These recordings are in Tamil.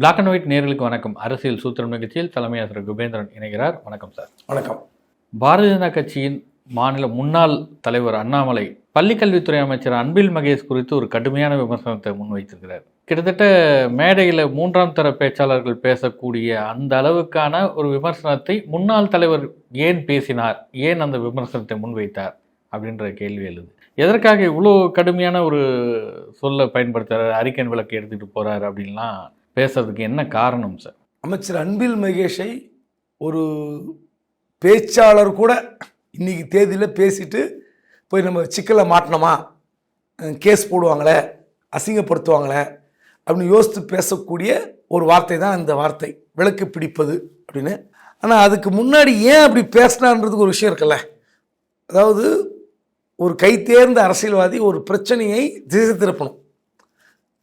பிளாக் அண்ட் ஒயிட் நேர்களுக்கு வணக்கம். அரசியல் சூத்திரம் நிகழ்ச்சியில் தலைமை ஆசிரியர் குபேந்திரன் இணைகிறார். வணக்கம் சார். வணக்கம். பாரதிய ஜனதா கட்சியின் மாநில முன்னாள் தலைவர் அண்ணாமலை பள்ளிக்கல்வித்துறை அமைச்சர் அன்பில் மகேஷ் குறித்து ஒரு கடுமையான விமர்சனத்தை முன்வைத்திருக்கிறார். கிட்டத்தட்ட மேடையில் மூன்றாம் தர பேச்சாளர்கள் பேசக்கூடிய அந்த அளவுக்கான ஒரு விமர்சனத்தை முன்னாள் தலைவர் ஏன் பேசினார்? ஏன் அந்த விமர்சனத்தை முன்வைத்தார்? அப்படின்ற கேள்வி எழுது. எதற்காக இவ்வளோ கடுமையான ஒரு சொல்லை பயன்படுத்துறாரு? அறிக்கை விளக்கு எடுத்துகிட்டு போறாரு அப்படின்லாம் பேசுறதுக்கு என்ன காரணம் சார்? அமைச்சர் அன்பில் மகேஷை ஒரு பேச்சாளர் கூட இன்னைக்கு தேதியில் பேசிட்டு போய் நம்ம சிக்கலை மாட்டினோமா? கேஸ் போடுவாங்களே அசிங்கப்படுத்துவாங்களே அப்படின்னு யோசித்து பேசக்கூடிய ஒரு வார்த்தை தான் இந்த வார்த்தை. விளக்கு பிடிப்பது அப்படின்னு. ஆனால் அதுக்கு முன்னாடி ஏன் அப்படி பேசினான்றதுக்கு ஒரு விஷயம் இருக்குல்ல. அதாவது ஒரு கைத்தேர்ந்த அரசியல்வாதி ஒரு பிரச்சனையை திசை திருப்பணும்.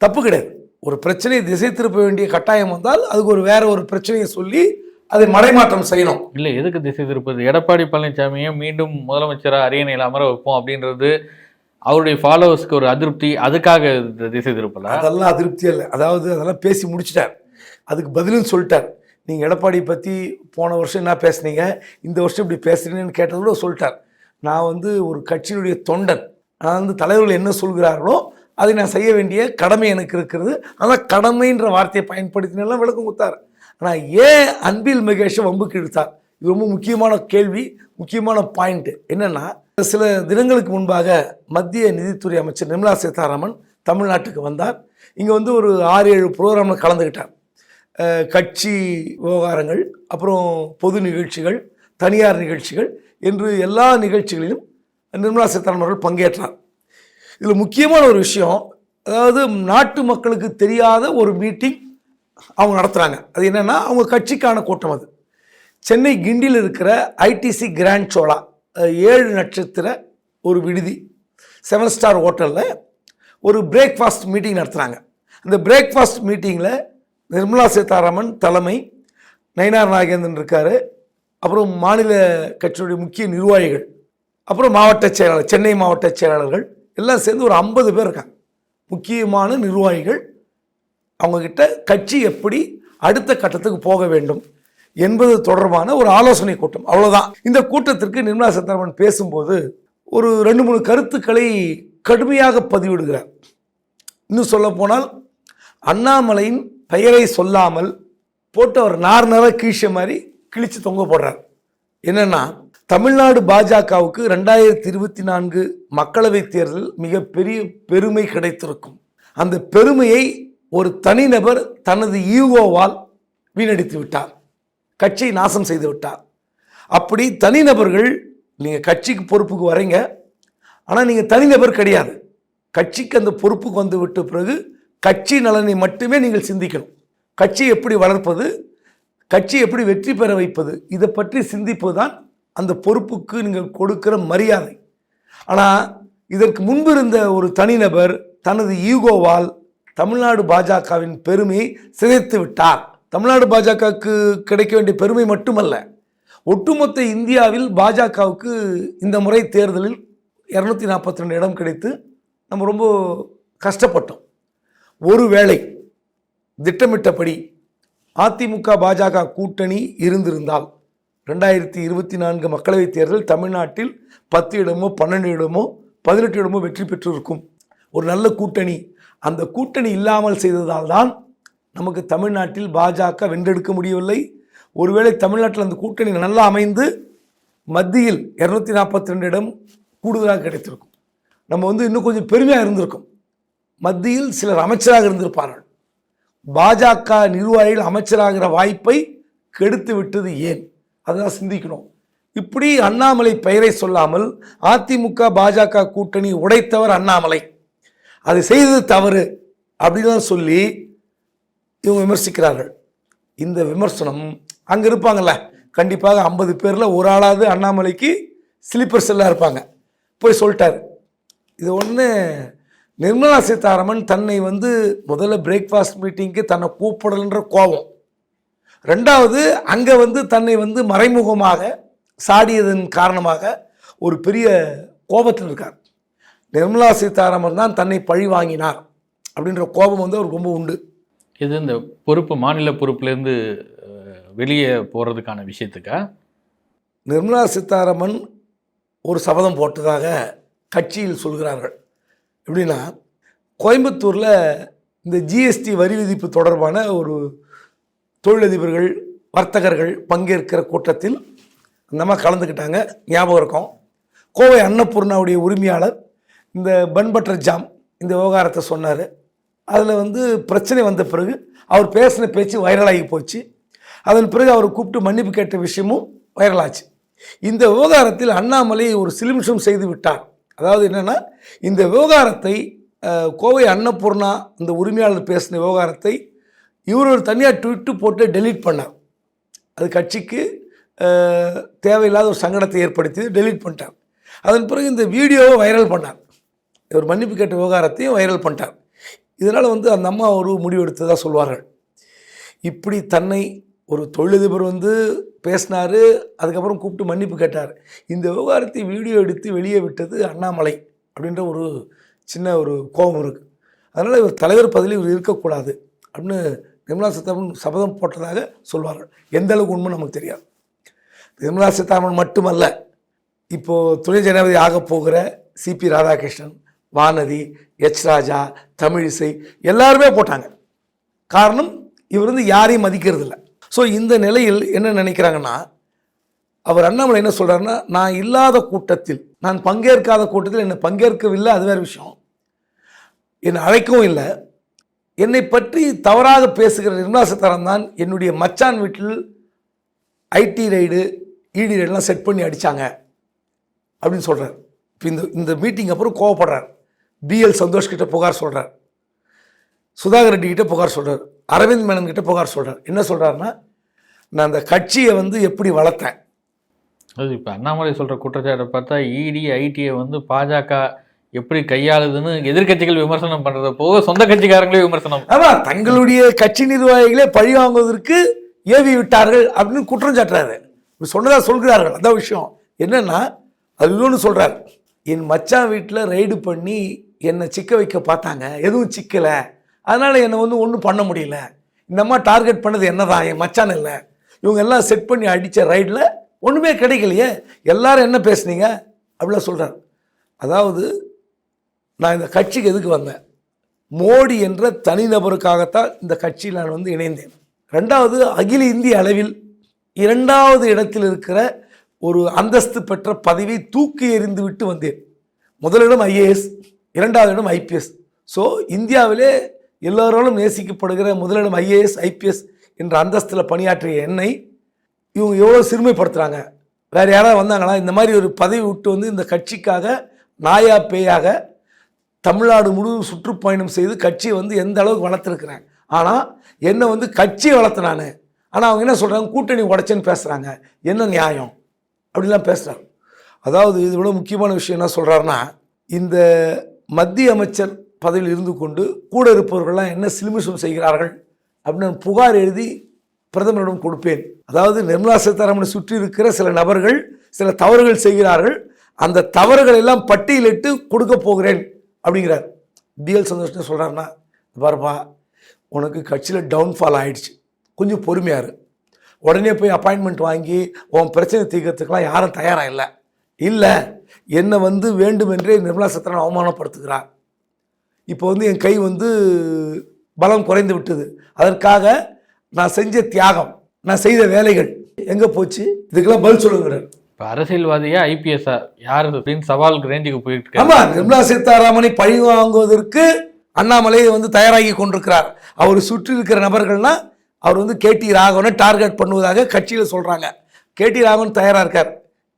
தப்பு கிடையாது. ஒரு பிரச்சனையை திசை திருப்ப வேண்டிய கட்டாயம் வந்தால் அதுக்கு ஒரு வேற ஒரு பிரச்சனையை சொல்லி அதை மடைமாற்றம் செய்யணும். இல்லை எதுக்கு திசை திருப்பது எடப்பாடி பழனிசாமியை மீண்டும் முதலமைச்சராக அரியணையில் அமர வைப்போம் அப்படின்றது அவருடைய ஃபாலோவர்ஸ்க்கு ஒரு அதிருப்தி அதுக்காக இந்த திசை திருப்பல? அதெல்லாம் அதிருப்தி இல்லை அதாவது அதெல்லாம் பேசி முடிச்சிட்டார். அதுக்கு பதிலும் சொல்லிட்டார். நீங்கள் எடப்பாடி பற்றி போன வருஷம் என்ன பேசுனீங்க? இந்த வருஷம் இப்படி பேசுறீங்கன்னு கேட்டதோட சொல்லிட்டார். நான் வந்து ஒரு கட்சியினுடைய தொண்டன். நான் வந்து தலைவர்கள் என்ன சொல்கிறார்களோ அதை நான் செய்ய வேண்டிய கடமை எனக்கு இருக்கிறது. ஆனால் கடமைன்ற வார்த்தையை பயன்படுத்தினெல்லாம் விளக்கம் கொடுத்தார். ஆனால் ஏன் அன்பில் மகேஷை வம்புக்கு இழுத்தார்? இது ரொம்ப முக்கியமான கேள்வி முக்கியமான பாயிண்ட்டு என்னென்னா சில தினங்களுக்கு முன்பாக மத்திய நிதித்துறை அமைச்சர் நிர்மலா சீதாராமன் தமிழ்நாட்டுக்கு வந்தார். இங்கே வந்து ஒரு ஆறு ஏழு ப்ரோக்ராமில் கலந்துக்கிட்டார் கட்சி விவகாரங்கள் அப்புறம் பொது நிகழ்ச்சிகள் தனியார் நிகழ்ச்சிகள் என்று எல்லா நிகழ்ச்சிகளிலும் நிர்மலா சீதாராமன் அவர்கள் பங்கேற்றார். இதில் முக்கியமான ஒரு விஷயம் அதாவது நாட்டு மக்களுக்கு தெரியாத ஒரு மீட்டிங் அவங்க நடத்துகிறாங்க அது என்னென்னா அவங்க கட்சிக்கான கூட்டம் அது. சென்னை கிண்டியில் இருக்கிற ஐடிசி கிராண்ட் சோலா ஏழு நட்சத்திர ஒரு விடுதி செவன் ஸ்டார் ஹோட்டலில் ஒரு பிரேக்ஃபாஸ்ட் மீட்டிங் நடத்துகிறாங்க அந்த பிரேக்ஃபாஸ்ட் மீட்டிங்கில் நிர்மலா சீதாராமன் தலைமை நயினார் நாகேந்திரன் இருக்கார் அப்புறம் மாநில கட்சியுடைய முக்கிய நிர்வாகிகள் அப்புறம் மாவட்ட செயலாளர் சென்னை மாவட்ட செயலாளர்கள் எல்லாம் சேர்ந்து ஒரு ஐம்பது பேர் இருக்காங்க. முக்கியமான நிர்வாகிகள் அவங்கக்கிட்ட கட்சி எப்படி அடுத்த கட்டத்துக்கு போக வேண்டும் என்பது தொடர்பான ஒரு ஆலோசனை கூட்டம். அவ்வளோதான் இந்த கூட்டத்திற்கு நிர்மலா சீதாராமன் பேசும்போது ஒரு ரெண்டு மூணு கருத்துக்களை கடுமையாக பதிவிடுகிறார். இன்னும் சொல்ல போனால் அண்ணாமலையின் பெயரை சொல்லாமல் போட்டு அவர் நார் நர கீழ்ச்ச மாதிரி கிழித்து தொங்க போடுறார். என்னென்னா தமிழ்நாடு பாஜகவுக்கு ரெண்டாயிரத்தி இருபத்தி நான்கு மக்களவைத் தேர்தலில் மிகப்பெரிய பெருமை கிடைத்திருக்கும். அந்த பெருமையை ஒரு தனிநபர் தனது ஈகோவால் வீணடித்து விட்டார். கட்சியை நாசம் செய்து விட்டார். அப்படி தனிநபர்கள் நீங்கள் கட்சிக்கு பொறுப்புக்கு வரீங்க. ஆனால் நீங்கள் தனிநபர் கிடையாது. கட்சிக்கு அந்த பொறுப்புக்கு வந்து விட்ட பிறகு கட்சி நலனை மட்டுமே நீங்கள் சிந்திக்கணும். கட்சி எப்படி வளர்ப்பது கட்சி எப்படி வெற்றி பெற வைப்பது இதை பற்றி சிந்திப்பது தான் அந்த பொறுப்புக்கு நீங்கள் கொடுக்கிற மரியாதை. ஆனால் இதற்கு முன்பு இருந்த ஒரு தனிநபர் தனது ஈகோவால் தமிழ்நாடு பாஜகவின் பெருமையை சிதைத்து விட்டார். தமிழ்நாடு பாஜகவுக்கு கிடைக்க வேண்டிய பெருமை மட்டுமல்ல ஒட்டுமொத்த இந்தியாவில் பாஜகவுக்கு இந்த முறை தேர்தலில் இரநூத்தி நாற்பத்தி ரெண்டு இடம் கிடைத்து நம்ம ரொம்ப கஷ்டப்பட்டோம். ஒருவேளை திட்டமிட்டபடி அதிமுக பாஜக கூட்டணி இருந்திருந்தால் ரெண்டாயிரத்தி இருபத்தி நான்கு மக்களவைத் தேர்தல் தமிழ்நாட்டில் பத்து இடமோ பன்னெண்டு இடமோ பதினெட்டு இடமோ வெற்றி பெற்றிருக்கும். ஒரு நல்ல கூட்டணி. அந்த கூட்டணி இல்லாமல் செய்ததால் தான் நமக்கு தமிழ்நாட்டில் பாஜக வென்றெடுக்க முடியவில்லை. ஒருவேளை தமிழ்நாட்டில் அந்த கூட்டணி நல்லா அமைந்து மத்தியில் இரநூத்தி நாற்பத்தி ரெண்டு இடம் கூடுதலாக கிடைத்திருக்கும். நம்ம வந்து இன்னும் கொஞ்சம் பெருமையாக இருந்திருக்கும். மத்தியில் சிலர் அமைச்சராக இருந்திருப்பார்கள். பாஜக நிர்வாகிகள் அமைச்சராகிற வாய்ப்பை கெடுத்து விட்டது ஏன்? அதுதான் சிந்திக்கணும். இப்படி அண்ணாமலை பெயரை சொல்லாமல் அதிமுக பாஜக கூட்டணி உடைத்தவர் அண்ணாமலை. அதை செய்தது தவறு அப்படின்லாம் சொல்லி இவங்க விமர்சிக்கிறார்கள். இந்த விமர்சனம் அங்கே இருப்பாங்கல்ல கண்டிப்பாக ஐம்பது பேரில் ஒரு ஆளாவது அண்ணாமலைக்கு ஸ்லீப்பர் செல்லாக இருப்பாங்க. போய் சொல்லிட்டார். இது ஒன்று நிர்மலா சீதாராமன் தன்னை வந்து முதல்ல பிரேக்ஃபாஸ்ட் மீட்டிங்க்கு தன்னை கூப்பிடலன்ற கோபம். ரெண்டாவது அங்கே வந்து தன்னை வந்து மறைமுகமாக சாடியதன் காரணமாக ஒரு பெரிய கோபத்தில் இருக்கார். நிர்மலா சீதாராமன் தான் தன்னை பழி வாங்கினார் அப்படின்ற கோபம் வந்து அவருக்கு ரொம்ப உண்டு. இது இந்த பொறுப்பு மாநில பொறுப்புலேருந்து வெளியே போகிறதுக்கான விஷயத்துக்கா? நிர்மலா சீதாராமன் ஒரு சபதம் போட்டதாக கட்சியில் சொல்கிறார்கள். எப்படின்னா கோயம்புத்தூரில் இந்த ஜிஎஸ்டி வரி விதிப்பு தொடர்பான ஒரு தொழிலதிபர்கள் வர்த்தகர்கள் பங்கேற்கிற கூட்டத்தில் அந்த அம்மா கலந்துக்கிட்டாங்க. ஞாபகம் இருக்கும். கோவை அன்னபூர்ணாவுடைய உரிமையாளர் இந்த பன் பட்டர் ஜாம் இந்த விவகாரத்தை சொன்னார். அதில் வந்து பிரச்சனை வந்த பிறகு அவர் பேசின பேச்சு வைரலாகி போச்சு. அதன் பிறகு அவர் கூப்பிட்டு மன்னிப்பு கேட்ட விஷயமும் வைரலாச்சு. இந்த விவகாரத்தில் அண்ணாமலை ஒரு சிலிமிஷம் செய்து விட்டார். அதாவது என்னென்னா இந்த விவகாரத்தை கோவை அன்னபூர்ணா இந்த உரிமையாளர் பேசின விவகாரத்தை இவர் ஒரு தனியாக ட்விட்டு போட்டு டெலீட் பண்ணார் அது கட்சிக்கு தேவையில்லாத ஒரு சங்கடத்தை ஏற்படுத்தி டெலீட் பண்ணிட்டார். அதன் பிறகு இந்த வீடியோவை வைரல் பண்ணார். இவர் மன்னிப்பு கேட்ட விவகாரத்தையும் வைரல் பண்ணிட்டார். இதனால் வந்து அந்த அம்மா ஒரு முடிவெடுத்ததாக சொல்வார்கள். இப்படி தன்னை ஒரு தொழிலதிபர் வந்து பேசினார் அதுக்கப்புறம் கூப்பிட்டு மன்னிப்பு கேட்டார். இந்த விவகாரத்தை வீடியோ எடுத்து வெளியே விட்டது அண்ணாமலை அப்படின்ற ஒரு சின்ன ஒரு கோபம் இருக்குது அதனால் இவர் தலைவர் பதவியில் இவர் இருக்கக்கூடாது அப்படின்னு நிர்மலா சீதாராமன் சபதம் போட்டதாக சொல்வார்கள். எந்த அளவுக்கு உண்மை நமக்கு தெரியாது. நிர்மலா சீதாராமன் மட்டுமல்ல இப்போது துணை ஜனாதிபதி ஆகப் போகிற சிபி ராதாகிருஷ்ணன் வானதி எச் ராஜா தமிழிசை எல்லாருமே போட்டாங்க. காரணம் இவர் வந்து யாரையும் மதிக்கிறது இல்லை ஸோ இந்த நிலையில் என்ன நினைக்கிறாங்கன்னா அவர் அண்ணாமலை என்ன சொல்கிறாருன்னா நான் இல்லாத கூட்டத்தில் நான் பங்கேற்காத கூட்டத்தில் என்னை பங்கேற்கவில்லை அது வேறு விஷயம். என்னை அழைக்கவும் இல்லை. என்னை பற்றி தவறாக பேசுகிற நிர்மலா சீதாராமன் தான் என்னுடைய மச்சான் வீட்டில் ஐடி ரைடு இடி ரைடெலாம் செட் பண்ணி அடித்தாங்க அப்படின்னு சொல்கிறார் இப்போ இந்த இந்த மீட்டிங் அப்புறம் கோவப்படுறார். பிஎல் சந்தோஷ்கிட்ட புகார் சொல்கிறார் சுதாகர் ரெட்டி கிட்ட புகார் சொல்கிறார் அரவிந்த் மேனன் கிட்ட புகார் சொல்கிறார் என்ன சொல்கிறாருன்னா நான் அந்த கட்சியை வந்து எப்படி வளர்த்தேன்? அது இப்போ அண்ணாமலை சொல்கிற குற்றச்சாட்டை பார்த்தா இடி ஐடியை வந்து பாஜக எப்படி கையாளுதுன்னு எதிர்க்கட்சிகள் விமர்சனம் பண்ணுறத போக சொந்த கட்சிக்காரங்களே விமர்சனம். ஆமா தங்களுடைய கட்சி நிர்வாகிகளே பழி வாங்குவதற்கு ஏவி விட்டார்கள் அப்படின்னு குற்றம் சாட்டுறாரு. இப்படி சொன்னதா சொல்கிறார்கள். அதான் விஷயம். என்னன்னா அது இன்னொன்று சொல்கிறார் என் மச்சான் வீட்டில் ரைடு பண்ணி என்னை சிக்க வைக்க பார்த்தாங்க. எதுவும் சிக்கலை. அதனால் என்னை வந்து ஒன்றும் பண்ண முடியல. இந்த அம்மா டார்கெட் பண்ணது என்னதான்? என் மச்சான் இல்லை. இவங்க எல்லாம் செட் பண்ணி அடித்த ரைடில் ஒன்றுமே கிடைக்கலையே. எல்லாரும் என்ன பேசுனீங்க? அப்படிலாம் சொல்கிறார் அதாவது நான் இந்த கட்சிக்கு எதுக்கு வந்தேன்? மோடி என்ற தனிநபருக்காகத்தான் இந்த கட்சியில் நான் வந்து இணைந்தேன். ரெண்டாவது அகில இந்திய அளவில் இரண்டாவது இடத்தில் இருக்கிற ஒரு அந்தஸ்து பெற்ற பதவியை தூக்கி எறிந்து விட்டு வந்தேன். முதலிடம் ஐஏஎஸ் இரண்டாவது இடம் ஐபிஎஸ். ஸோ இந்தியாவிலே எல்லோராலும் நேசிக்கப்படுகிற முதலிடம் ஐஏஎஸ் ஐபிஎஸ் என்ற அந்தஸ்தில் பணியாற்றிய என்னை இவங்க எவ்வளோ சிறுமைப்படுத்துகிறாங்க வேறு யாராவது வந்தாங்களா இந்த மாதிரி ஒரு பதவி விட்டு வந்து இந்த கட்சிக்காக நாயா பேயாக தமிழ்நாடு முழுவதும் சுற்றுப்பயணம் செய்து கட்சியை வந்து எந்த அளவுக்கு வளர்த்துருக்குறேன். ஆனால் என்னை வந்து கட்சியை வளர்த்தினானு ஆனால் அவங்க என்ன சொல்கிறாங்க கூட்டணி உடைச்சேன்னு பேசுகிறாங்க என்ன நியாயம்? அப்படிலாம் பேசுகிறாங்க அதாவது இது விட முக்கியமான விஷயம் என்ன சொல்கிறாருன்னா இந்த மத்திய அமைச்சர் பதவியில் இருந்து கொண்டு கூட இருப்பவர்கள்லாம் என்ன சிலுமிஷம் செய்கிறார்கள் அப்படின்னு நான் புகார் எழுதி பிரதமரிடம் கொடுப்பேன். அதாவது நிர்மலா சீதாராமனை சுற்றி இருக்கிற சில நபர்கள் சில தவறுகள் செய்கிறார்கள். அந்த தவறுகளை எல்லாம் பட்டியலிட்டு கொடுக்க போகிறேன். அப்படிங்கிறார். டிஎல் சந்தோஷ்னு சொல்கிறாருன்னா பாருப்பா உனக்கு கட்சியில் டவுன்ஃபால் ஆகிடுச்சு கொஞ்சம் பொறுமையாக இரு. உடனே போய் அப்பாயின்மெண்ட் வாங்கி உன் பிரச்சனை தீர்க்கறதுக்கெலாம் யாரும் தயாராக இல்லை. இல்லை என்னை வந்து வேண்டுமென்றே நிர்மலா சத்ரன் அவமானப்படுத்துகிறார். இப்போ வந்து என் கை வந்து பலம் குறைந்து விட்டது. அதற்காக நான் செஞ்ச தியாகம் நான் செய்த வேலைகள் எங்கே போச்சு? இதுக்கெல்லாம் பதில் சொல்லுங்கிறார். இப்போ அரசியல்வாதியா ஐபிஎஸ்ஆ யார் அப்படின்னு சவால் ரேஞ்சுக்கு போயிட்டு ஆமா நிர்மலா சீதாராமனை பழி வாங்குவதற்கு அண்ணாமலை வந்து தயாராகி கொண்டிருக்கிறார். அவர் சுற்றி இருக்கிற நபர்கள்னா அவர் வந்து கேடி ராகவனை டார்கெட் பண்ணுவதாக கட்சியில் சொல்றாங்க. கேடி ராகவன் தயாராக இருக்கார்.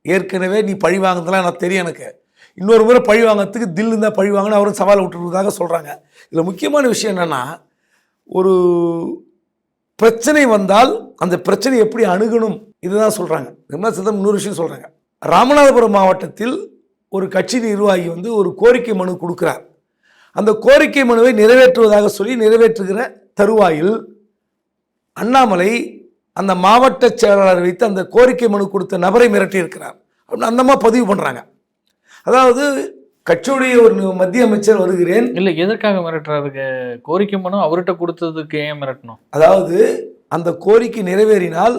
ஏற்கனவே நீ பழி வாங்கினதுலாம் எனக்கு தெரியும் எனக்கு. இன்னொரு முறை பழி வாங்குறதுக்கு தில் இருந்தால் பழி வாங்கன்னு அவரும் சவால் விட்டுருவதாக சொல்கிறாங்க இதில் முக்கியமான விஷயம் என்னென்னா ஒரு பிரச்சனை வந்தால் அந்த பிரச்சனை எப்படி அணுகணும் இதுதான் சொல்கிறாங்க சீதாராமன் இன்னொரு விஷயம் சொல்கிறாங்க ராமநாதபுரம் மாவட்டத்தில் ஒரு கட்சி நிர்வாகி வந்து ஒரு கோரிக்கை மனு கொடுக்குறார். அந்த கோரிக்கை மனுவை நிறைவேற்றுவதாக சொல்லி நிறைவேற்றுகிற தருவாயில் அண்ணாமலை அந்த மாவட்ட செயலாளர் வைத்து அந்த கோரிக்கை மனு கொடுத்த நபரை மிரட்டியிருக்கிறார். அப்படின்னு அந்தமா பதிவு பண்ணுறாங்க அதாவது கட்சியுடைய ஒரு மத்திய அமைச்சர் வருகிறேன். இல்லை எதற்காக மிரட்டுறாருங்க கோரிக்கை மனு அவர்கிட்ட கொடுத்ததுக்கு ஏன் மிரட்டணும்? அதாவது அந்த கோரிக்கை நிறைவேறினால்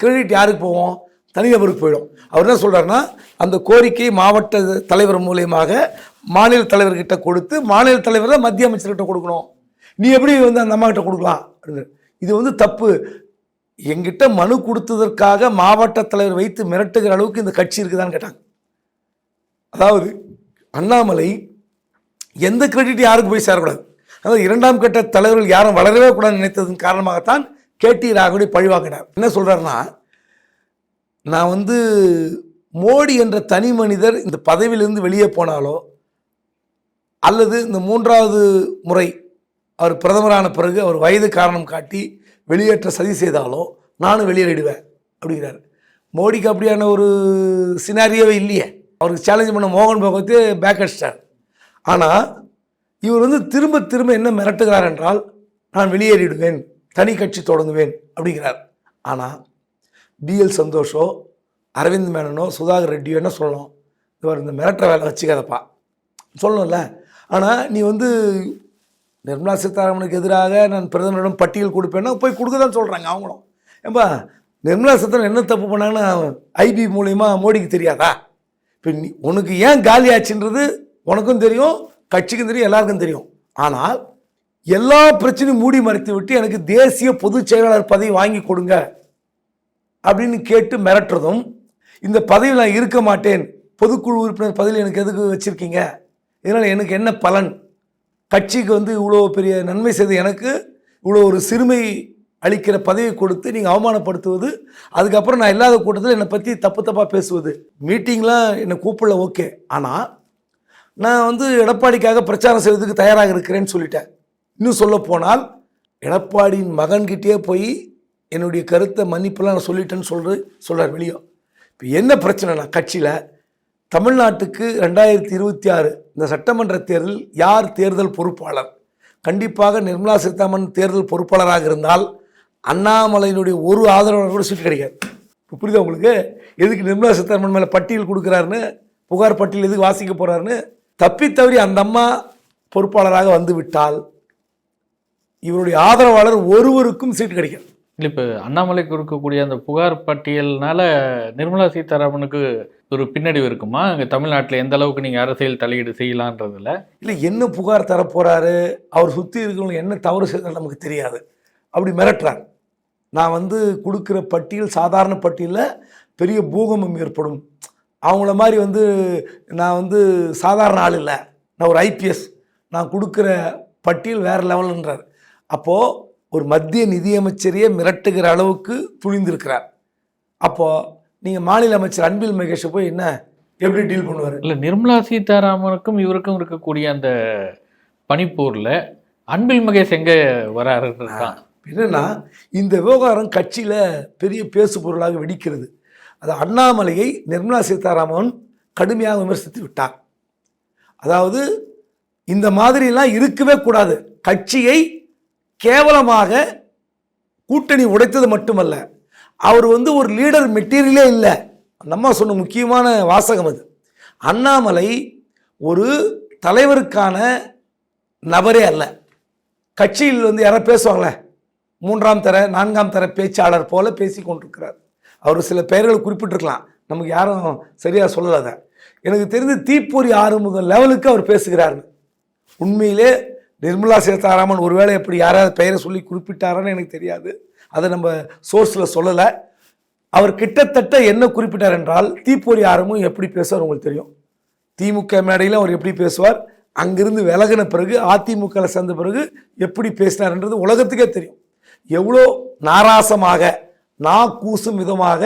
கிரெடிட் யாருக்கு போவோம்? தனிநபருக்கு போயிடும். அவர் என்ன சொல்கிறாருன்னா அந்த கோரிக்கை மாவட்ட தலைவர் மூலியமாக மாநில தலைவர்கிட்ட கொடுத்து மாநில தலைவர் தான் மத்திய அமைச்சர்கிட்ட கொடுக்கணும். நீ எப்படி வந்து அந்த அம்மாக்கிட்ட கொடுக்கலாம்? அப்படின்னு. இது வந்து தப்பு. எங்கிட்ட மனு கொடுத்ததற்காக மாவட்ட தலைவர் வைத்து மிரட்டுகிற அளவுக்கு இந்த கட்சி இருக்குதான்னு கேட்டாங்க. அதாவது அண்ணாமலை எந்த கிரெடிட் யாருக்கு போய் சேரக்கூடாது. அதாவது இரண்டாம் கட்ட தலைவர்கள் யாரும் வளரவே கூடாதுன்னு நினைத்ததன் காரணமாகத்தான் கேடி ராகுடி பழிவாங்கினார் என்ன சொல்கிறாருன்னா நான் வந்து மோடி என்ற தனி மனிதர் இந்த பதவியிலிருந்து வெளியே போனாலோ அல்லது இந்த மூன்றாவது முறை அவர் பிரதமரான பிறகு அவர் வயது காரணம் காட்டி வெளியேற்ற சதி செய்தாலோ நானும் வெளியேறிடுவேன் அப்படிங்கிறாரு. மோடிக்கு அப்படியான ஒரு சினாரியோவே இல்லையே. அவருக்கு சேலஞ்ச் பண்ண மோகன் பகவத்தே பேக் அடிச்சிட்டார். ஆனால் இவர் வந்து திரும்ப திரும்ப என்ன மிரட்டுகிறார் என்றால் நான் வெளியேறிடுவேன். தனி கட்சி தொடங்குவேன் அப்படிங்கிறார். ஆனால் டிஎல் சந்தோஷோ அரவிந்த் மேனனோ சுதாகர் ரெட்டியோ என்ன சொல்லணும்? இவர் இந்த மிரட்டுற வேலை வச்சுக்காதப்பா. சொல்லணும்ல. ஆனால் நீ வந்து நிர்மலா சீதாராமனுக்கு எதிராக நான் பிரதமரிடம் பட்டியல் கொடுப்பேன்னா போய் கொடுக்க தான் சொல்கிறாங்க அவங்களும். ஏன்பா நிர்மலா சீதாராமன் என்ன தப்பு பண்ணாங்கன்னு ஐபி மூலயமா மோடிக்கு தெரியாதா? இப்போ நீ உனக்கு ஏன் காலி ஆச்சுன்றது உனக்கும் தெரியும் கட்சிக்கும் தெரியும் எல்லாருக்கும் தெரியும். ஆனால் எல்லா பிரச்சனையும் மூடி மறைத்து விட்டு எனக்கு தேசிய பொதுச் செயலாளர் பதவி வாங்கி கொடுங்க அப்படின்னு கேட்டு மிரட்டுறதும் இந்த பதவியில் நான் இருக்க மாட்டேன் பொதுக்குழு உறுப்பினர் பதவியில் எனக்கு எதுக்கு வச்சுருக்கீங்க? இதனால் எனக்கு என்ன பலன்? கட்சிக்கு வந்து இவ்வளோ பெரிய நன்மை செய்து எனக்கு இவ்வளோ ஒரு சிறுமை அளிக்கிற பதவி கொடுத்து நீங்கள் அவமானப்படுத்துவது அதுக்கப்புறம் நான் இல்லாத கூட்டத்தில் என்னை பற்றி தப்பு தப்பாக பேசுவது. மீட்டிங்லாம் என்னை கூப்பிடல ஓகே. ஆனால் நான் வந்து எடப்பாடிக்காக பிரச்சாரம் செய்வதுக்கு தயாராக இருக்கிறேன்னு சொல்லிட்டேன். இன்னும் சொல்லப்போனால் எடப்பாடியின் மகன்கிட்டயே போய் என்னுடைய கருத்தை மன்னிப்பெல்லாம் நான் சொல்லிட்டேன்னு சொல்ற சொல்கிறார் வெளியே. இப்போ என்ன பிரச்சனைனா கட்சியில் தமிழ்நாட்டுக்கு ரெண்டாயிரத்தி இருபத்தி ஆறு இந்த சட்டமன்ற தேர்தலில் யார் தேர்தல் பொறுப்பாளர்? கண்டிப்பாக நிர்மலா சீதாராமன் தேர்தல் பொறுப்பாளராக இருந்தால் அண்ணாமலையினுடைய ஒரு ஆதரவாளர் கூட சீட்டு கிடைக்காது. இப்போ புரியுதா உங்களுக்கு? எதுக்கு நிர்மலா சீதாராமன் மேலே பட்டியல் கொடுக்குறாருன்னு புகார் பட்டியல் எதுக்கு வாசிக்க போகிறாருன்னு தப்பி தவறி அந்த அம்மா பொறுப்பாளராக வந்துவிட்டால் இவருடைய ஆதரவாளர் ஒருவருக்கும் சீட்டு கிடைக்காது இல்லை இப்போ அண்ணாமலைக்கு இருக்கக்கூடிய அந்த புகார் பட்டியல்னால நிர்மலா சீதாராமனுக்கு ஒரு பின்னடைவு இருக்குமா? இங்கே தமிழ்நாட்டில் எந்த அளவுக்கு நீங்கள் அரசியல் தலையீடு செய்யலான்றதுல? இல்லை என்ன புகார் தரப்போறாரு? அவர் சுற்றி இருக்கிறவங்க என்ன தவறு செய்தாலும் நமக்கு தெரியாது. அப்படி மிரட்டுறார் நான் வந்து கொடுக்குற பட்டியல் சாதாரண பட்டியலில் பெரிய பூகம்பம் ஏற்படும். அவங்கள மாதிரி வந்து நான் வந்து சாதாரண ஆள் இல்லை. நான் ஒரு ஐபிஎஸ் நான் கொடுக்குற பட்டியல் வேறு லெவலுன்றார். அப்போது ஒரு மத்திய நிதியமைச்சரையே மிரட்டுகிற அளவுக்கு துணிந்திருக்கிறார். அப்போது நீங்கள் மாநில அமைச்சர் அன்பில் மகேஷை போய் என்ன எப்படி டீல் பண்ணுவார்? இல்லை நிர்மலா சீதாராமனுக்கும் இவருக்கும் இருக்கக்கூடிய அந்த பனிப்போரில் அன்பில் மகேஷ் எங்கே வராருன்றான் என்னன்னா இந்த விவகாரம் கட்சியில் பெரிய பேசு பொருளாக வெடிக்கிறது. அது அண்ணாமலையை நிர்மலா சீதாராமன் கடுமையாக விமர்சித்து விட்டார். அதாவது இந்த மாதிரிலாம் இருக்கவே கூடாது. கட்சியை கேவலமாக கூட்டணி உடைத்தது மட்டுமல்ல அவர் வந்து ஒரு லீடர் மெட்டீரியலே இல்லை. அந்த அம்மா சொன்ன முக்கியமான வாசகம் அது. அண்ணாமலை ஒரு தலைவருக்கான நபரே அல்ல. கட்சியில் வந்து யாராவது பேசுவாங்களே மூன்றாம் தர நான்காம் தர பேச்சாளர் போல பேசி கொண்டிருக்கிறார். அவர் சில பெயர்களை குறிப்பிட்டிருக்கலாம். நமக்கு யாரும் சரியாக சொல்லலை அதை. எனக்கு தெரிந்து தீப்பொறி ஆறுமுகம் லெவலுக்கு அவர் பேசுகிறாருன்னு உண்மையிலே நிர்மலா சீதாராமன் ஒருவேளை எப்படி யாராவது பெயரை சொல்லி குறிப்பிட்டாரான்னு எனக்கு தெரியாது. அதை நம்ம சோர்ஸில் சொல்லலை. அவர் கிட்டத்தட்ட என்ன குறிப்பிட்டார் என்றால் தீப்பொறி ஆரமும் எப்படி பேசுவார் உங்களுக்கு தெரியும். திமுக மேடையில் அவர் எப்படி பேசுவார் அங்கிருந்து விலகின பிறகு அதிமுகவில் சேர்ந்த பிறகு எப்படி பேசினார்ன்றது உலகத்துக்கே தெரியும். எவ்வளோ நாராசமாக நா கூசும் விதமாக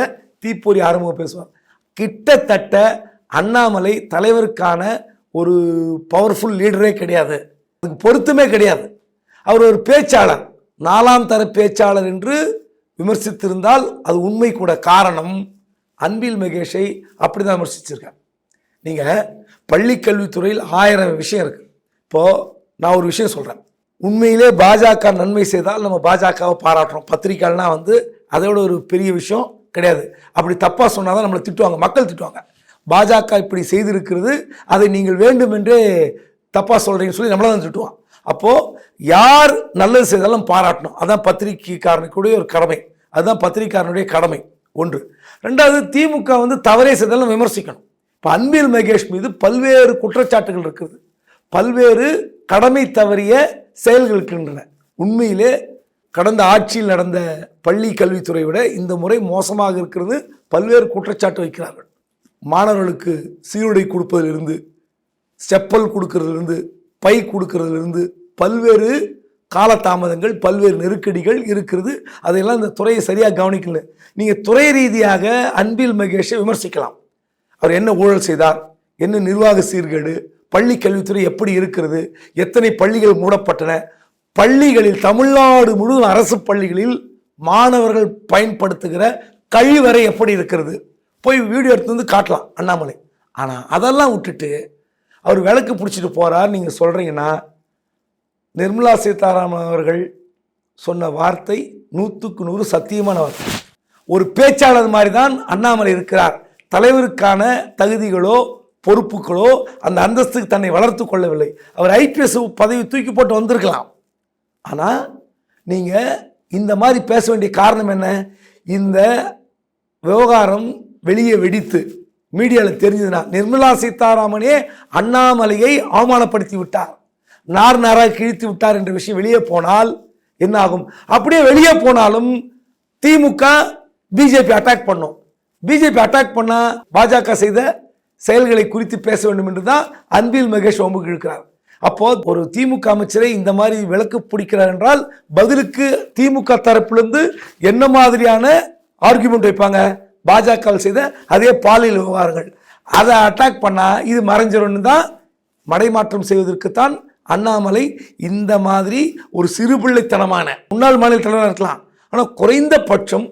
தீப்பொறி ஆரம்பம் பேசுவார். கிட்டத்தட்ட அண்ணாமலை தலைவருக்கான ஒரு பவர்ஃபுல் லீடரே கிடையாது. அதுக்கு பொருத்தமே கிடையாது. அவர் ஒரு பேச்சாளர். நாலாம் தர பேச்சாளர் என்று விமர்சித்திருந்தால் அது உண்மை கூட காரணம். அன்பில் மகேஷை அப்படி தான் விமர்சிச்சிருக்கார். நீங்கள் பள்ளி கல்வித்துறையில் ஆயிரம் விஷயம் இருக்குது இப்போது நான் ஒரு விஷயம் சொல்கிறேன் உண்மையிலே பாஜக நன்மை செய்தால் நம்ம பாஜகவை பாராட்டுறோம். பத்திரிக்கைலாம் வந்து அதோட ஒரு பெரிய விஷயம் கிடையாது. அப்படி தப்பாக சொன்னால் தான் நம்மளை திட்டுவாங்க. மக்கள் திட்டுவாங்க. பாஜக இப்படி செய்திருக்கிறது. அதை நீங்கள் வேண்டுமென்றே தப்பாக சொல்கிறீங்கன்னு சொல்லி நம்மளை தான் திட்டுவான். அப்போது யார் நல்லது செய்தாலும் பாராட்டணும். அதான் பத்திரிகைக்காரனுக்குடைய ஒரு கடமை. அதுதான் பத்திரிகைக்காரனுடைய கடமை. ஒன்று. ரெண்டாவது திமுக வந்து தவறே செய்தாலும் விமர்சிக்கணும். இப்போ அன்பில் மகேஷ் மீது பல்வேறு குற்றச்சாட்டுகள் இருக்குது. பல்வேறு கடமை தவறிய செயல்கள் இருக்கின்றன. உண்மையிலே கடந்த ஆட்சியில் நடந்த பள்ளி கல்வித்துறை விட இந்த முறை மோசமாக இருக்கிறது பல்வேறு குற்றச்சாட்டு வைக்கிறார்கள். மாணவர்களுக்கு சீருடை கொடுப்பதிலிருந்து செப்பல் கொடுக்கறதுலேருந்து பை கொடுக்கறதுலேருந்து பல்வேறு காலதாமதங்கள் பல்வேறு நெருக்கடிகள் இருக்கிறது. அதையெல்லாம் இந்த துறையை சரியாக கவனிக்கல. நீங்கள் துறை ரீதியாக அன்பில் மகேஷை விமர்சிக்கலாம். அவர் என்ன ஊழல் செய்தார்? என்ன நிர்வாக சீர்கேடு? பள்ளி கல்வித்துறை எப்படி இருக்கிறது? எத்தனை பள்ளிகள் மூடப்பட்டன? பள்ளிகளில் தமிழ்நாடு முழுவதும் அரசு பள்ளிகளில் மாணவர்கள் பயன்படுத்துகிற கழிவறை எப்படி இருக்கிறது? போய் வீடியோ எடுத்து வந்து காட்டலாம் அண்ணாமலை. ஆனால் அதெல்லாம் விட்டுட்டு அவர் விளக்கு பிடிச்சிட்டு போகிறார் நீங்கள் சொல்கிறீங்கன்னா நிர்மலா சீதாராமன் அவர்கள் சொன்ன வார்த்தை நூற்றுக்கு நூறு சத்தியமான வார்த்தை ஒரு பேச்சாளர் மாதிரி தான் அண்ணாமலை இருக்கிறார். தலைவருக்கான தகுதிகளோ பொறுப்புகளோ அந்த அந்தஸ்துக்கு தன்னை வளர்த்து கொள்ளவில்லை. அவர் ஐபிஎஸ் பதவி தூக்கி போட்டு வந்திருக்கலாம். ஆனால் நீங்கள் இந்த மாதிரி பேச வேண்டிய காரணம் என்ன? இந்த விவகாரம் வெளியே வெடித்து மீடியாவில் தெரிஞ்சதுன்னா நிர்மலா சீதாராமனே அண்ணாமலையை அவமானப்படுத்தி விட்டார். நார் நாராக கிழித்து விட்டார் என்ற விஷயம் வெளியே போனால் என்ன ஆகும் அப்படியே வெளியே போனாலும் திமுக பிஜேபி அட்டாக் பண்ணும். பிஜேபி அட்டாக் பண்ணால் பாஜக செய்த செயல்களை குறித்து பேச வேண்டும் என்று தான் அன்பில் மகேஷ் ஒம்புக்கு இருக்கிறார். அப்போ ஒரு திமுக அமைச்சரை இந்த மாதிரி விளக்கு பிடிக்கிறார் என்றால் பதிலுக்கு திமுக தரப்பிலிருந்து என்ன மாதிரியான ஆர்குமெண்ட் வைப்பாங்க? பாஜக செய்த அதே பாலியல் விவகாரங்கள். அதை அட்டாக் பண்ணால் இது மறைஞ்சிரும்னு தான் மடைமாற்றம் செய்வதற்குத்தான் அண்ணாமலை இந்த மாதிரி ஒரு சிறுபிள்ளைத்தனமான முன்னாள் மாநில தலைவராக இருக்கலாம். ஆனால் குறைந்தபட்சம்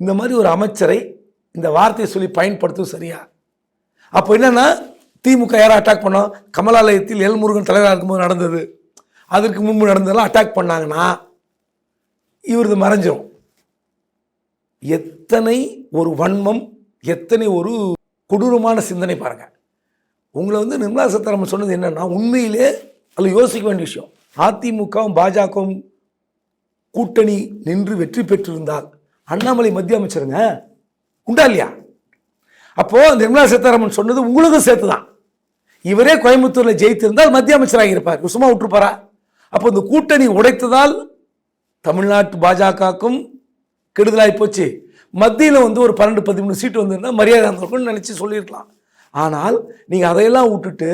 இந்த மாதிரி ஒரு அமைச்சரை இந்த வார்த்தையை சொல்லி பயன்படுத்தும் சரியா? அப்போ என்னென்னா திமுக யாரை அட்டாக் பண்ணோம் கமலாலயத்தில் எல் முருகன் தலைவராக இருக்கும்போது நடந்தது. அதற்கு முன்பு நடந்ததெல்லாம் அட்டாக் பண்ணாங்கன்னா இவரது மறைஞ்சிரும். எத்தனை ஒரு வன்மம் எத்தனை ஒரு கொடூரமான சிந்தனை பாருங்கள் உங்களை வந்து நிர்மலா சீதாராமன் சொன்னது என்னென்னா உண்மையிலே அதில் யோசிக்க வேண்டிய விஷயம். அதிமுகவும் பாஜகவும் கூட்டணி நின்று வெற்றி பெற்றிருந்தால் அண்ணாமலை மத்திய அமைச்சருங்க உண்டா இல்லையா? அப்போது நிர்மலா சீதாராமன் சொன்னது உங்களுக்கும் சேர்த்து தான் இவரே கோயம்புத்தூரில் ஜெயித்திருந்தால் மத்திய அமைச்சராக இருப்பார் சும்மா விட்டுருப்பாரா? அப்போ இந்த கூட்டணி உடைத்ததால் தமிழ்நாட்டு பாஜகவுக்கும் கெடுதலாகி போச்சு. மத்தியில் வந்து ஒரு பன்னெண்டு பதிமூணு சீட்டு வந்திருந்தா மரியாதை இருந்திருக்கும்னு நினச்சி சொல்லியிருக்கலாம். ஆனால் நீங்கள் அதையெல்லாம் விட்டுட்டு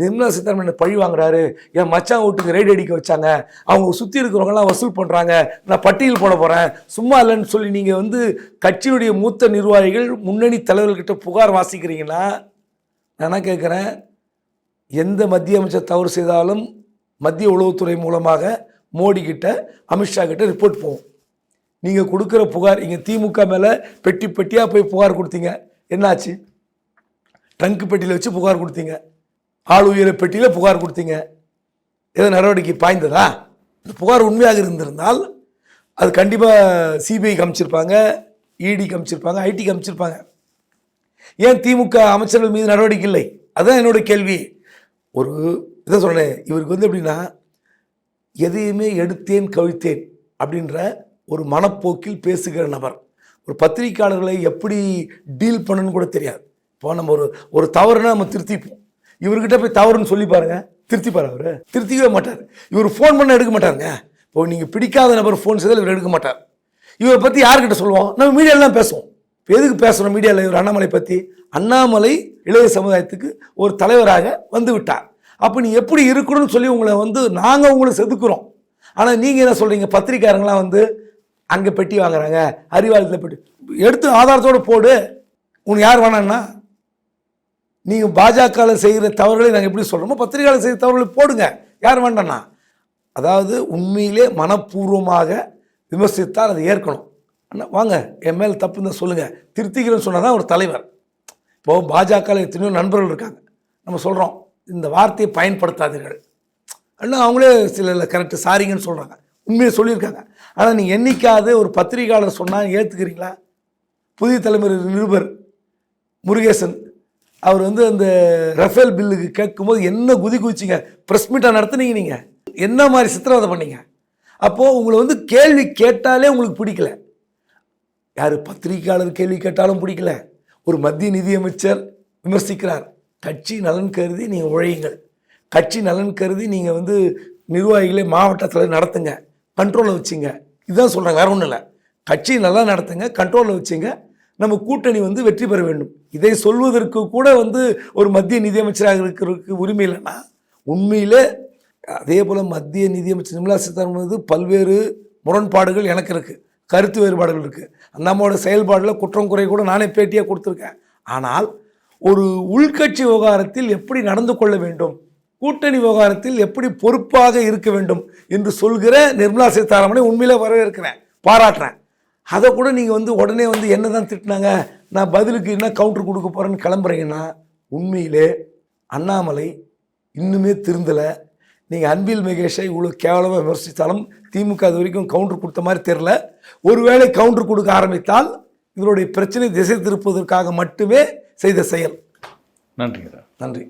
நிர்மலா சீதாராமன் பழி வாங்குறாரு? என் மச்சான் வீட்டுக்கு ரெய்டு அடிக்க வச்சாங்க. அவங்க சுற்றி இருக்கிறவங்கலாம் வசூல் பண்ணுறாங்க நான் பட்டியல் போட போகிறேன் சும்மா இல்லைன்னு சொல்லி நீங்கள் வந்து கட்சியுடைய மூத்த நிர்வாகிகள் முன்னணி தலைவர்கிட்ட புகார் வாசிக்கிறீங்கன்னா நான் கேட்குறேன்? எந்த மத்திய அமைச்சர் தவறு செய்தாலும் மத்திய உளவுத்துறை மூலமாக மோடி கிட்ட அமித்ஷா கிட்ட ரிப்போர்ட் போகும். நீங்கள் கொடுக்குற புகார் இங்கே திமுக மேலே பெட்டி பெட்டியாக போய் புகார் கொடுத்தீங்க. என்னாச்சு? ட்ரங்க் பெட்டியில் வச்சு புகார் கொடுத்தீங்க. ஆள் உயிர பெட்டியில் புகார் கொடுத்தீங்க. எது நடவடிக்கை பாய்ந்ததா? இந்த புகார் உண்மையாக இருந்திருந்தால் அது கண்டிப்பாக சிபிஐ காமிச்சிருப்பாங்க இடி காமிச்சிருப்பாங்க ஐடி காமிச்சிருப்பாங்க. ஏன் திமுக அமைச்சர்கள் மீது நடவடிக்கை இல்லை? அதுதான் என்னோட கேள்வி. ஒரு இதை சொல்கிறேன் இவருக்கு வந்து எப்படின்னா எதையுமே எடுத்தேன் கவிழ்த்தேன் அப்படின்ற ஒரு மனப்போக்கில் பேசுகிற நபர். ஒரு பத்திரிக்கையாளர்களை எப்படி டீல் பண்ணணும்னு கூட தெரியாது. இப்போ நம்ம ஒரு ஒரு தவறுனா நம்ம திருத்திப்போம். இவர்கிட்ட போய் தவறுன்னு சொல்லி பாருங்க. திருத்திப்பார் அவர்? திருத்திக்கவே மாட்டார். இவர் ஃபோன் பண்ண எடுக்க மாட்டாருங்க. இப்போ நீங்கள் பிடிக்காத நபர் ஃபோன் செய்தால் இவர் எடுக்க மாட்டார். இவரை பற்றி யார்கிட்ட சொல்லுவோம்? நம்ம மீடியாலாம் பேசுவோம். இப்போ எதுக்கு பேசுகிறோம் மீடியாவில் இவர் அண்ணாமலை பற்றி அண்ணாமலை இளைய சமுதாயத்துக்கு ஒரு தலைவராக வந்து விட்டார். அப்போ நீ எப்படி இருக்கணும்னு சொல்லி உங்களை வந்து நாங்கள் உங்களை செதுக்குறோம். ஆனால் நீங்கள் என்ன சொல்கிறீங்க பத்திரிக்காரங்களாம் வந்து அங்கே பெட்டி வாங்குறாங்க அறிவாளத்தில் பெட்டி. எடுத்து ஆதாரத்தோடு போடு. உனக்கு யார் வேணான்னா நீங்கள் பாஜகவில் செய்கிற தவறுகளை நாங்கள் எப்படி சொல்கிறோமோ பத்திரிகையாளர் செய்கிற தவறுகளை போடுங்க. யார் வேண்டாண்ணா அதாவது உண்மையிலே மனப்பூர்வமாக விமர்சித்தால் அதை ஏற்கணும். அண்ணா வாங்க என் மேல் தப்புன்னு தான் சொல்லுங்கள் திருத்திக்கிறேன்னு சொன்னால் தான் ஒரு தலைவர். இப்போது பாஜகவில் எத்தனையோ நண்பர்கள் இருக்காங்க. நம்ம சொல்கிறோம் இந்த வார்த்தையை பயன்படுத்தாதீர்கள். அண்ணா அவங்களே சில கரெக்டு சாரிங்கன்னு சொல்கிறாங்க உண்மையை சொல்லியிருக்காங்க. ஆனால் நீங்கள் என்னைக்காவது ஒரு பத்திரிகையாளர் சொன்னால் ஏற்றுக்கிறீங்களா புதிய தலைமுறை நிருபர் முருகேசன் அவர் வந்து அந்த ரஃபேல் பில்லுக்கு கேட்கும்போது என்ன குதி குதிச்சிங்க? ப்ரெஸ் மீட்டாக நடத்துனீங்க நீங்கள் என்ன மாதிரி சித்திரவதை பண்ணீங்க? அப்போது உங்களை வந்து கேள்வி கேட்டாலே உங்களுக்கு பிடிக்கல. யார் பத்திரிகையாளர் கேள்வி கேட்டாலும் பிடிக்கல. ஒரு மத்திய நிதியமைச்சர் விமர்சிக்கிறார். கட்சி நலன் கருதி நீங்கள் உழையுங்கள். கட்சி நலன் கருதி நீங்கள் வந்து நிர்வாகிகளை மாவட்டத்தில் நடத்துங்க. கண்ட்ரோலில் வச்சுங்க. இதுதான் சொல்கிறாங்க வேற ஒன்றும் இல்லை. கட்சி நல்லா நடத்துங்க கண்ட்ரோலில் வச்சுங்க. நம்ம கூட்டணி வந்து வெற்றி பெற வேண்டும். இதை சொல்வதற்கு கூட வந்து ஒரு மத்திய நிதியமைச்சராக இருக்கிறதுக்கு உரிமை இல்லைன்னா உண்மையிலே அதே போல் மத்திய நிதியமைச்சர் நிர்மலா சீதாராமன் வந்து பல்வேறு முரண்பாடுகள் எனக்கு இருக்குது கருத்து வேறுபாடுகள் இருக்குது அந்த அம்மாவோட செயல்பாடில் குற்றம் குறை கூட நானே பேட்டியாக கொடுத்துருக்கேன். ஆனால் ஒரு உள்கட்சி விவகாரத்தில் எப்படி நடந்து கொள்ள வேண்டும்? கூட்டணி விவகாரத்தில் எப்படி பொறுப்பாக இருக்க வேண்டும் என்று சொல்கிற நிர்மலா சீதாராமனை உண்மையிலே வரவேற்கிறேன் பாராட்டுறேன். அதை கூட நீங்கள் வந்து உடனே வந்து என்ன தான் திட்டினாங்க நான் பதிலுக்கு என்ன கவுண்டர் கொடுக்க போகிறேன்னு கிளம்புறீங்கன்னா உண்மையிலே அண்ணாமலை இன்னுமே திருந்தலை. நீங்கள் அன்பில் மகேஷை இவ்வளோ கேவலமாக விமர்சித்தாலும் திமுக அது வரைக்கும் கவுண்டர் கொடுத்த மாதிரி தெரில ஒருவேளை கவுண்டர் கொடுக்க ஆரம்பித்தால் இதனுடைய பிரச்சனை திசை திருப்புவதற்காக மட்டுமே செய்த செயல். நன்றிங்க சார். நன்றி.